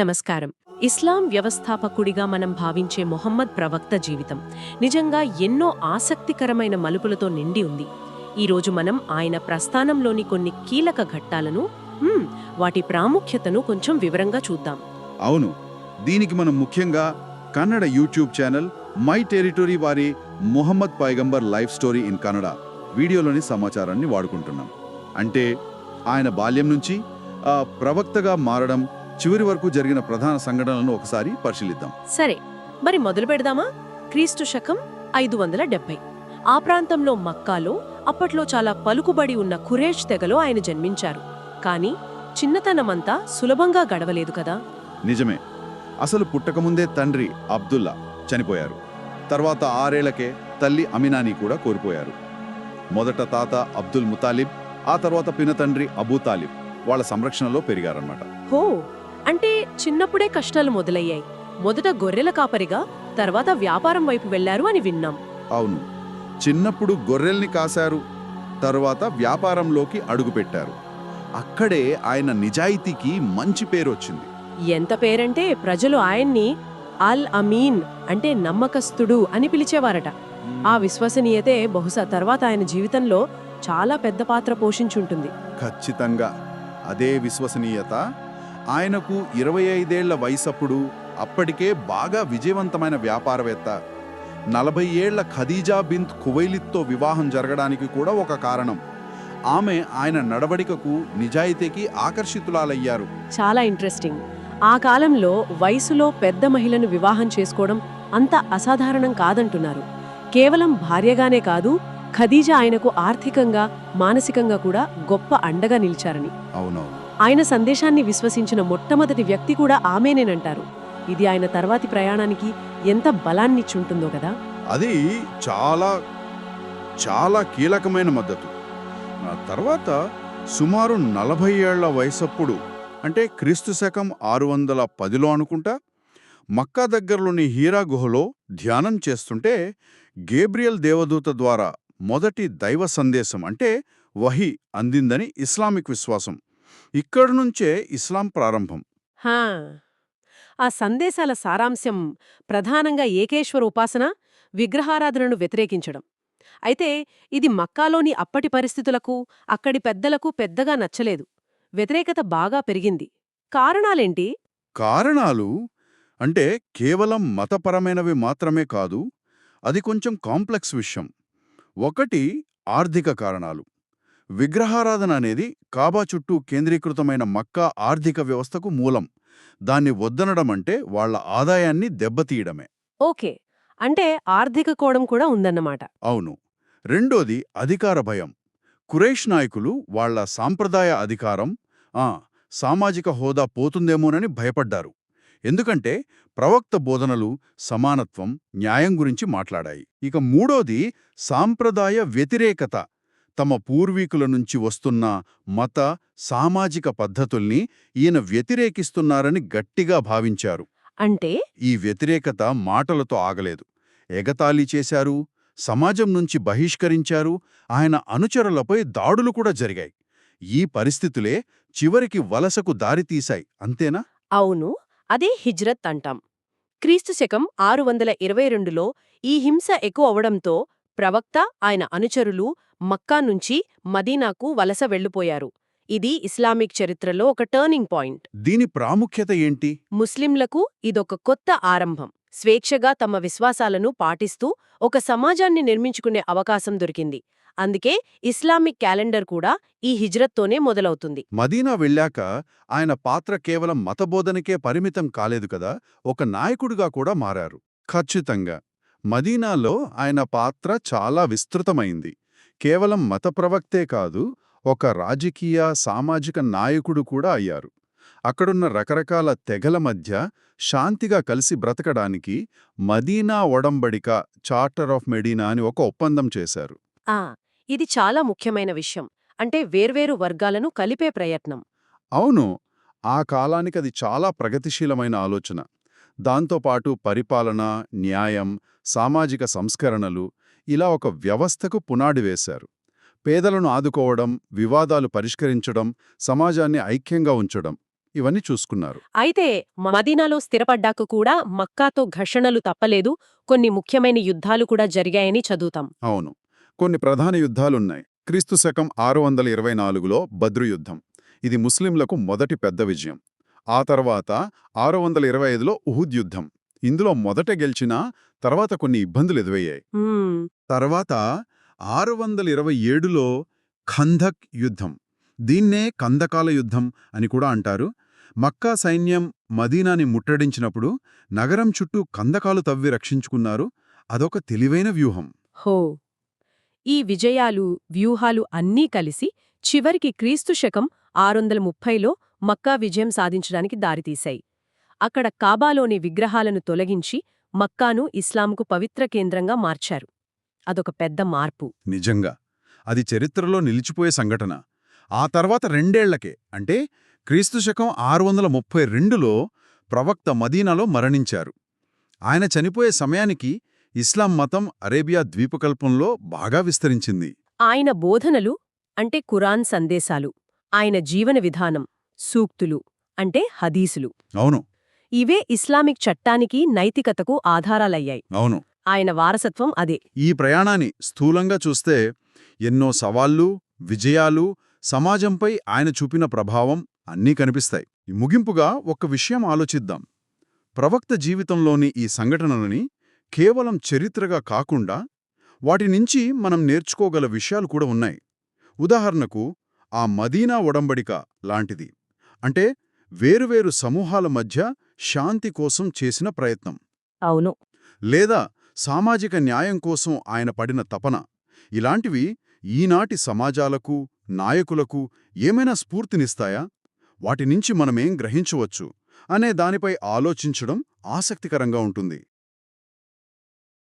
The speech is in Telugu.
నమస్కారం. ఇస్లాం వ్యవస్థాపకుడిగా మనం భావించే మొహమ్మద్ ప్రవక్త జీవితం నిజంగా ఎన్నో ఆసక్తికరమైన మలుపులతో నిండి ఉంది. ఈరోజు మనం ఆయన ప్రస్థానంలోని కొన్ని కీలక ఘట్టాలను మ్మ్, వాటి ప్రాముఖ్యతను కొంచెం వివరంగా చూద్దాం. అవును దీనికి మనం ముఖ్యంగా Kannada YouTube channel my territory వారి మొహమ్మద్ పైగంబర్ లైఫ్ స్టోరీ ఇన్ కన్నడ వీడియోలోని సమాచారాన్ని వాడుకుంటున్నాం. అంటే ఆయన బాల్యం నుంచి ఆ ప్రవక్తగా మారడం చివరి వరకు జరిగిన ప్రధాన సంఘటనలను ఒకసారి పరిశీలిద్దాం. సరే మరి మొదలు పెడదామా? క్రీస్తు శకం ఐదు వందల డెబ్బై ఆ ప్రాంతంలో మక్కాలో అప్పట్లో చాలా పలుకుబడి ఉన్న ఖురేష్ తెగలో ఆయన జన్మించారు. కానీ చిన్నతనమంతా సులభంగా గడవలేదు కదా? నిజమే. అసలు పుట్టకముందే తండ్రి అబ్దుల్లా చనిపోయారు. తర్వాత ఆరేళ్ళకే తల్లి అమినాని కూడా కోల్పోయారు. మొదట తాత అబ్దుల్ ముతాలిబ్ ఆ తర్వాత పినతండ్రి అబూ తాలిబ్ వాళ్ళ సంరక్షణలో పెరిగారన్నమాట. హో! అంటే చిన్నప్పుడే కష్టాలు మొదలయ్యాయి. మొదట గొర్రెల కాపరిగా తర్వాత వ్యాపారం వైపు వెళ్ళారు అని విన్నాం. అవును. చిన్నప్పుడు గొర్రెల్ని కాశారు తరువాత వ్యాపారంలోకి అడుగుపెట్టారు అక్కడే ఆయన నిజాయితీకి మంచి పేరు వచ్చింది. ఎంత పేరంటే ప్రజలు ఆయన్ని అల్ అమీన్ అంటే నమ్మకస్తుడు అని పిలిచేవారట. ఆ విశ్వసనీయతే బహుశా తర్వాత ఆయన జీవితంలో చాలా పెద్ద పాత్ర పోషించుంటుంది. ఖచ్చితంగా. అదే విశ్వసనీయత. ఆయనకు ఇరవై ఐదేళ్ళ వయసప్పుడు అప్పటికే బాగా విజయవంతమైన వ్యాపారవేత్త. నలభై ఏళ్ళ ఖదీజా బింత్ కువైలిత్తో వివాహం జరగడానికి కూడా ఒక కారణం. ఆమె ఆయన నడవడికకు నిజాయితీకి ఆకర్షితులాలయ్యారు చాలా ఇంట్రెస్టింగ్. ఆ కాలంలో వయసులో పెద్ద మహిళను వివాహం చేసుకోవడం అంత అసాధారణం కాదంటున్నారు. కేవలం భార్యగానే కాదు ఖదీజా ఆయనకు ఆర్థికంగా మానసికంగా కూడా గొప్ప అండగా నిలిచారని. అవునవును. ఆయన సందేశాన్ని విశ్వసించిన మొట్టమొదటి వ్యక్తి కూడా ఆమెనేనంటారు. ఇది ఆయన తర్వాతి ప్రయాణానికి ఎంత బలాన్నిచ్చుంటుందో కదా? అది చాలా చాలా కీలకమైన మద్దతు. ఆ తర్వాత సుమారు నలభై ఏళ్ళ వయసప్పుడు అంటే క్రీస్తు శకం ఆరు వందల పదిలో అనుకుంటా మక్కా దగ్గరలోని హీరా గుహలో ధ్యానం చేస్తుంటే గేబ్రియల్ దేవదూత ద్వారా మొదటి దైవ సందేశం అంటే వహి అందిందని ఇస్లామిక్ విశ్వాసం. ఇక్కడి నుంచే ఇస్లాం ప్రారంభం. హా! ఆ సందేశాల సారాంశం ప్రధానంగా ఏకేశ్వర ఉపాసన విగ్రహారాధనను వ్యతిరేకించడం. అయితే ఇది మక్కాలోని అప్పటి పరిస్థితులకు అక్కడి పెద్దలకు పెద్దగా నచ్చలేదు. వ్యతిరేకత బాగా పెరిగింది. కారణాలేంటి? కారణాలు? అంటే కేవలం మతపరమైనవి మాత్రమే కాదు అది కొంచెం కాంప్లెక్స్ విషయం. ఒకటి ఆర్థిక కారణాలు. విగ్రహారాధన అనేది కాబా చుట్టూ కేంద్రీకృతమైన మక్కా ఆర్థిక వ్యవస్థకు మూలం. దాన్ని వద్దనడం అంటే వాళ్ళ ఆదాయాన్ని దెబ్బతీయడమే. ఓకే. అంటే ఆర్థిక కోణం కూడా ఉందన్నమాట. అవును. రెండోది అధికార భయం. కురైష్ నాయకులు వాళ్ళ సాంప్రదాయ అధికారం ఆ సామాజిక హోదా పోతుందేమోనని భయపడ్డారు. ఎందుకంటే ప్రవక్త బోధనలు సమానత్వం న్యాయం గురించి మాట్లాడాయి. ఇక మూడోది సాంప్రదాయ వ్యతిరేకత. తమ పూర్వీకుల నుంచి వస్తున్న మత సామాజిక పద్ధతుల్ని ఈయన వ్యతిరేకిస్తున్నారని గట్టిగా భావించారు. అంటే? ఈ వ్యతిరేకత మాటలతో ఆగలేదు. ఎగతాళి చేశారు సమాజం నుంచి బహిష్కరించారు ఆయన అనుచరులపై దాడులు కూడా జరిగాయి. ఈ పరిస్థితులే చివరికి వలసకు దారితీశాయి అంతేనా? అవును అదే హిజ్రత్ అంటాం. క్రీస్తు శకం ఆరు వందల ఇరవై రెండులో ఈ హింస ఎక్కువ అవడంతో ప్రవక్త ఆయన అనుచరులు మక్కా నుంచి మదీనాకు వలస వెళ్ళిపోయారు ఇది ఇస్లామిక్ చరిత్రలో ఒక టర్నింగ్ పాయింట్ దీని ప్రాముఖ్యత ఏంటి? ముస్లింలకు ఇదొక కొత్త ఆరంభం. స్వేచ్ఛగా తమ విశ్వాసాలను పాటిస్తూ ఒక సమాజాన్ని నిర్మించుకునే అవకాశం దొరికింది. అందుకే ఇస్లామిక్ క్యాలెండర్ కూడా ఈ హిజ్రత్తోనే మొదలవుతుంది. మదీనా వెళ్ళాక ఆయన పాత్ర కేవలం మతబోధనకే పరిమితం కాలేదు కదా ఒక నాయకుడిగా కూడా మారారు. ఖచ్చితంగా. మదీనాలో ఆయన పాత్ర చాలా విస్తృతమైంది. కేవలం మత ప్రవక్తే కాదు ఒక రాజకీయ సామాజిక నాయకుడు కూడా అయ్యారు. అక్కడున్న రకరకాల తెగల మధ్య శాంతిగా కలిసి బ్రతకడానికి మదీనా ఒడంబడిక చార్టర్ ఆఫ్ మెడీనా అని ఒక ఒప్పందం చేశారు. ఇది చాలా ముఖ్యమైన విషయం. అంటే వేర్వేరు వర్గాలను కలిపే ప్రయత్నం. అవును. ఆ కాలానికి అది చాలా ప్రగతిశీలమైన ఆలోచన. దాంతోపాటు పరిపాలన న్యాయం సామాజిక సంస్కరణలు ఇలా ఒక వ్యవస్థకు పునాడి వేశారు. పేదలను ఆదుకోవడం వివాదాలు పరిష్కరించడం సమాజాన్ని ఐక్యంగా ఉంచడం ఇవన్నీ చూసుకున్నారు. అయితే మదీనాలో స్థిరపడ్డాక కూడా మక్కాతో ఘర్షణలు తప్పలేదు. కొన్ని ముఖ్యమైన యుద్ధాలు కూడా జరిగాయని చదువుతాం. అవును. కొన్ని ప్రధాన యుద్ధాలున్నాయి. క్రీస్తు శకం ఆరు వందల ఇరవై నాలుగులో బద్రు యుద్ధం. ఇది ముస్లింలకు మొదటి పెద్ద విజయం. ఆ తర్వాత ఆరు వందల ఇరవై ఐదులో ఉహుద్ యుద్ధం. ఇందులో మొదట గెలిచినా తర్వాత కొన్ని ఇబ్బందులు ఎదురయ్యాయి. మ్మ్. తర్వాత ఆరు వందల ఇరవై ఏడులో ఖందక్ యుద్ధం. దీన్నే కందకాల యుద్ధం అని కూడా అంటారు. మక్కా సైన్యం మదీనాని ముట్టడించినప్పుడు నగరం చుట్టూ కందకాలు తవ్వి రక్షించుకున్నారు. అదొక తెలివైన వ్యూహం. హో! ఈ విజయాలు వ్యూహాలు అన్నీ కలిసి చివరికి క్రీస్తు శకం ఆరొందల ముప్పైలో మక్కా విజయం సాధించడానికి దారితీశాయి. అక్కడ కాబాలోని విగ్రహాలను తొలగించి మక్కాను ఇస్లాంకు పవిత్ర కేంద్రంగా మార్చారు. అదొక పెద్ద మార్పు. నిజంగా. అది చరిత్రలో నిలిచిపోయే సంఘటన. ఆ తర్వాత రెండేళ్ళకే అంటే క్రీస్తు శకం ఆరు వందల ముప్పై రెండులో ప్రవక్త మదీనాలో మరణించారు. ఆయన చనిపోయే సమయానికి ఇస్లాం మతం అరేబియా ద్వీపకల్పంలో బాగా విస్తరించింది. ఆయన బోధనలు అంటే కురాన్ సందేశాలు ఆయన జీవన విధానం సూక్తులు అంటే హదీసులు. అవును. ఇవే ఇస్లామిక్ చట్టానికి నైతికతకు ఆధారాలయ్యాయి. అవును. ఆయన వారసత్వం అదే. ఈ ప్రయాణాన్ని స్థూలంగా చూస్తే ఎన్నో సవాళ్ళు విజయాలు సమాజంపై ఆయన చూపిన ప్రభావం అన్నీ కనిపిస్తాయి. ముగింపుగా ఒక విషయం ఆలోచిద్దాం. ప్రవక్త జీవితంలోని ఈ సంఘటనలని కేవలం చరిత్రగా కాకుండా వాటి నుంచి మనం నేర్చుకోగల విషయాలు కూడా ఉన్నాయి. ఉదాహరణకు ఆ మదీనా ఒడంబడిక లాంటిది. అంటే వేరువేరు సమూహాల మధ్య శాంతి కోసం చేసిన ప్రయత్నం. అవును. లేదా సామాజిక న్యాయం కోసం ఆయన పడిన తపన. ఇలాంటివి ఈనాటి సమాజాలకు నాయకులకు ఏమైనా స్ఫూర్తినిస్తాయా? వాటి నుంచి మనమేం గ్రహించవచ్చు? అనే దానిపై ఆలోచించడం ఆసక్తికరంగా ఉంటుంది.